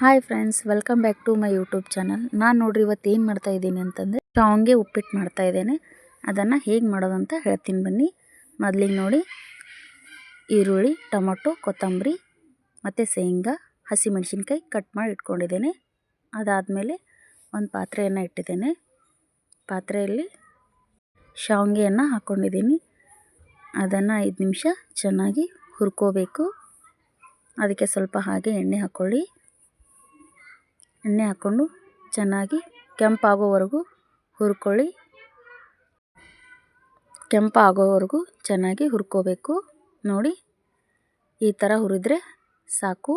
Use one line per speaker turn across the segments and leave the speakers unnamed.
Hi friends welcome back to my YouTube channel ನಾನು ನೋಡ್ರಿ ಇವತ್ತು ಏನು ಮಾಡ್ತಾ ಇದ್ದೀನಿ ಅಂತಂದರೆ ಶಾವಿಗೆ ಉಪ್ಪಿಟ್ಟು ಮಾಡ್ತಾ ಇದ್ದೇನೆ. ಅದನ್ನು ಹೇಗೆ ಮಾಡೋದು ಅಂತ ಹೇಳ್ತೀನಿ ಬನ್ನಿ. ಮೊದಲಿಗೆ ನೋಡಿ, ಈರುಳ್ಳಿ, ಟೊಮೊಟೊ, ಕೊತ್ತಂಬರಿ, ಮತ್ತು ಶೇಂಗಾ, ಹಸಿಮೆಣಸಿನ್ಕಾಯಿ ಕಟ್ ಮಾಡಿ ಇಟ್ಕೊಂಡಿದ್ದೇನೆ. ಅದಾದಮೇಲೆ ಒಂದು ಪಾತ್ರೆಯನ್ನು ಇಟ್ಟಿದ್ದೇನೆ. ಪಾತ್ರೆಯಲ್ಲಿ ಶಾವ್ಗೆಯನ್ನು ಹಾಕ್ಕೊಂಡಿದ್ದೀನಿ ಅದನ್ನು ಐದು ನಿಮಿಷ ಚೆನ್ನಾಗಿ ಹುರ್ಕೋಬೇಕು. ಅದಕ್ಕೆ ಸ್ವಲ್ಪ ಹಾಗೆ ಎಣ್ಣೆ ಹಾಕ್ಕೊಳ್ಳಿ ಎಣ್ಣೆ ಹಾಕ್ಕೊಂಡು ಚೆನ್ನಾಗಿ ಕೆಂಪಾಗೋವರೆಗೂ ಹುರ್ಕೊಳ್ಳಿ. ಕೆಂಪಾಗೋವರೆಗೂ ಚೆನ್ನಾಗಿ ಹುರ್ಕೋಬೇಕು. ನೋಡಿ, ಈ ಥರ ಹುರಿದ್ರೆ ಸಾಕು.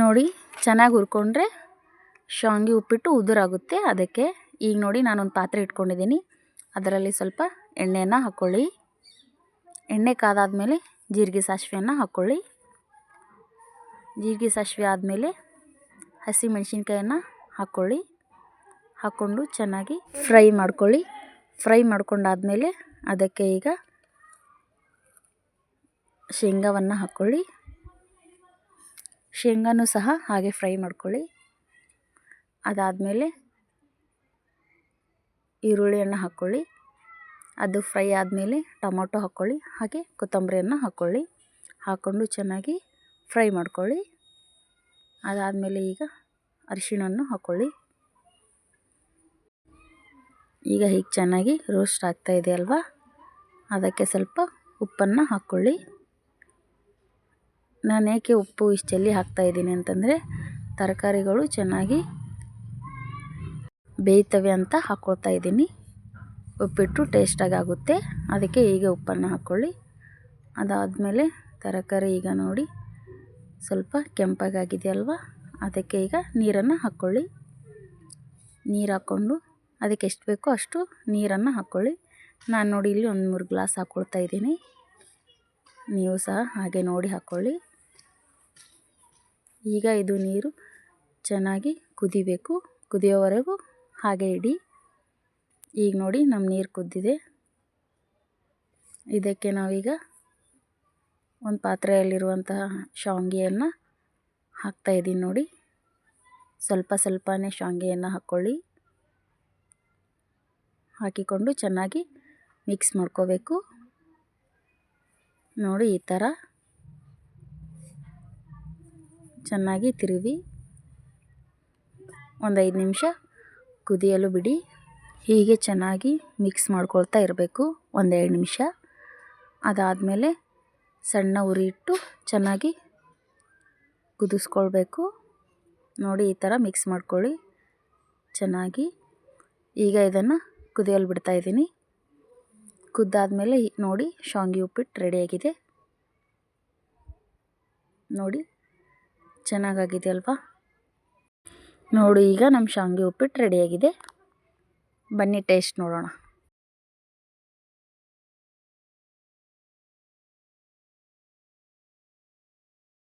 ನೋಡಿ, ಚೆನ್ನಾಗಿ ಹುರ್ಕೊಂಡ್ರೆ ಶಾವಿಗೆ ಉಪ್ಪಿಟ್ಟು ಉದುರಾಗುತ್ತೆ. ಅದಕ್ಕೆ ಈಗ ನೋಡಿ ನಾನೊಂದು ಪಾತ್ರೆ ಇಟ್ಕೊಂಡಿದ್ದೀನಿ. ಅದರಲ್ಲಿ ಸ್ವಲ್ಪ ಎಣ್ಣೆಯನ್ನು ಹಾಕ್ಕೊಳ್ಳಿ ಎಣ್ಣೆ ಕಾದಾದ ಮೇಲೆ ಜೀರಿಗೆ ಸಾಸಿವೆಯನ್ನು ಹಾಕ್ಕೊಳ್ಳಿ ಜೀರಿಗೆ ಸಾಸಿವೆ ಆದಮೇಲೆ ಹಸಿ ಮೆಣಸಿನ್ಕಾಯನ್ನು ಹಾಕ್ಕೊಳ್ಳಿ ಹಾಕ್ಕೊಂಡು ಚೆನ್ನಾಗಿ ಫ್ರೈ ಮಾಡ್ಕೊಳ್ಳಿ. ಫ್ರೈ ಮಾಡ್ಕೊಂಡಾದಮೇಲೆ ಅದಕ್ಕೆ ಈಗ ಶೇಂಗಾವನ್ನು ಹಾಕ್ಕೊಳ್ಳಿ. ಶೇಂಗಾನೂ ಸಹ ಹಾಗೆ ಫ್ರೈ ಮಾಡ್ಕೊಳ್ಳಿ. ಅದಾದಮೇಲೆ ಈರುಳ್ಳಿಯನ್ನು ಹಾಕ್ಕೊಳ್ಳಿ. ಅದು ಫ್ರೈ ಆದಮೇಲೆ ಟೊಮೊಟೊ ಹಾಕ್ಕೊಳ್ಳಿ. ಹಾಗೆ ಕೊತ್ತಂಬರಿಯನ್ನು ಹಾಕ್ಕೊಳ್ಳಿ. ಹಾಕ್ಕೊಂಡು ಚೆನ್ನಾಗಿ ಫ್ರೈ ಮಾಡ್ಕೊಳ್ಳಿ. ಅದಾದಮೇಲೆ ಈಗ ಅರಿಶಿಣವನ್ನು ಹಾಕ್ಕೊಳ್ಳಿ ಈಗ ಹೀಗೆ ಚೆನ್ನಾಗಿ ರೋಸ್ಟ್ ಆಗ್ತಾ ಇದೆ ಅಲ್ವಾ? ಅದಕ್ಕೆ ಸ್ವಲ್ಪ ಉಪ್ಪನ್ನು ಹಾಕ್ಕೊಳ್ಳಿ ನಾನು ಏಕೆ ಉಪ್ಪು ಇಷ್ಟೆಲ್ಲಿ ಹಾಕ್ತಾಯಿದ್ದೀನಿ ಅಂತಂದರೆ, ತರಕಾರಿಗಳು ಚೆನ್ನಾಗಿ ಬೇಯ್ತವೆ ಅಂತ ಹಾಕ್ಕೊಳ್ತಾ ಇದ್ದೀನಿ. ಉಪ್ಪಿಟ್ಟು ಟೇಸ್ಟಾಗಿ ಆಗುತ್ತೆ. ಅದಕ್ಕೆ ಈಗ ಉಪ್ಪನ್ನು ಹಾಕ್ಕೊಳ್ಳಿ ಅದಾದಮೇಲೆ ತರಕಾರಿ ಈಗ ನೋಡಿ. ಸ್ವಲ್ಪ ಕೆಂಪಗಾಗಿದೆ ಅಲ್ವಾ ಅದಕ್ಕೆ ಈಗ ನೀರನ್ನು ಹಾಕ್ಕೊಳ್ಳಿ. ನೀರು ಹಾಕ್ಕೊಂಡು ಅದಕ್ಕೆ ಎಷ್ಟು ಬೇಕೋ ಅಷ್ಟು ನೀರನ್ನು ಹಾಕ್ಕೊಳ್ಳಿ. ನಾನು ನೋಡಿ ಇಲ್ಲಿ ಒಂದು ಮೂರು ಗ್ಲಾಸ್ ಹಾಕ್ಕೊಳ್ತಾ ಇದ್ದೀನಿ. ನೀವು ಸಹ ಹಾಗೆ ನೋಡಿ ಹಾಕ್ಕೊಳ್ಳಿ. ಈಗ ಇದು ನೀರು ಚೆನ್ನಾಗಿ ಕುದಿಬೇಕು. ಕುದಿಯೋವರೆಗೂ ಹಾಗೆ ಇಡಿ. ಈಗ ನೋಡಿ ನಮ್ಮ ನೀರು ಕುದ್ದಿದೆ. ಇದಕ್ಕೆ ನಾವೀಗ ಒಂದು ಪಾತ್ರೆಯಲ್ಲಿರುವಂತಹ ಶಾವಿಗೆಯನ್ನು ಹಾಕ್ತಾಯಿದ್ದೀನಿ ನೋಡಿ. ಸ್ವಲ್ಪ ಸ್ವಲ್ಪನೇ ಶಾವಿಗೆಯನ್ನು ಹಾಕ್ಕೊಳ್ಳಿ ಹಾಕಿಕೊಂಡು ಚೆನ್ನಾಗಿ ಮಿಕ್ಸ್ ಮಾಡ್ಕೋಬೇಕು. ನೋಡಿ ಈ ಥರ ಚೆನ್ನಾಗಿ ತಿರುವಿ. ಒಂದು ಐದು ನಿಮಿಷ ಕುದಿಯಲು ಬಿಡಿ. ಹೀಗೆ ಚೆನ್ನಾಗಿ ಮಿಕ್ಸ್ ಮಾಡ್ಕೊಳ್ತಾ ಇರಬೇಕು ಒಂದೆರಡು ನಿಮಿಷ. ಅದಾದಮೇಲೆ ಸಣ್ಣ ಉರಿ ಇಟ್ಟು ಚೆನ್ನಾಗಿ ಕುದಿಸ್ಕೊಳ್ಬೇಕು ನೋಡಿ, ಈ ಥರ ಮಿಕ್ಸ್ ಮಾಡ್ಕೊಳ್ಳಿ. ಚೆನ್ನಾಗಿ. ಈಗ ಇದನ್ನು ಕುದಿಯಲು ಬಿಡ್ತಾ ಇದ್ದೀನಿ. ಕುದ್ದಾದಮೇಲೆ ನೋಡಿ ಶಾಂಗಿ ಉಪ್ಪಿಟ್ಟು ರೆಡಿಯಾಗಿದೆ ನೋಡಿ, ಚೆನ್ನಾಗಾಗಿದೆ ಅಲ್ವಾ? ನೋಡಿ, ಈಗ ನಮ್ಮ ಶಾಂಗಿ ಉಪ್ಪಿಟ್ಟು ರೆಡಿಯಾಗಿದೆ ಬನ್ನಿ ಟೇಸ್ಟ್ ನೋಡೋಣ.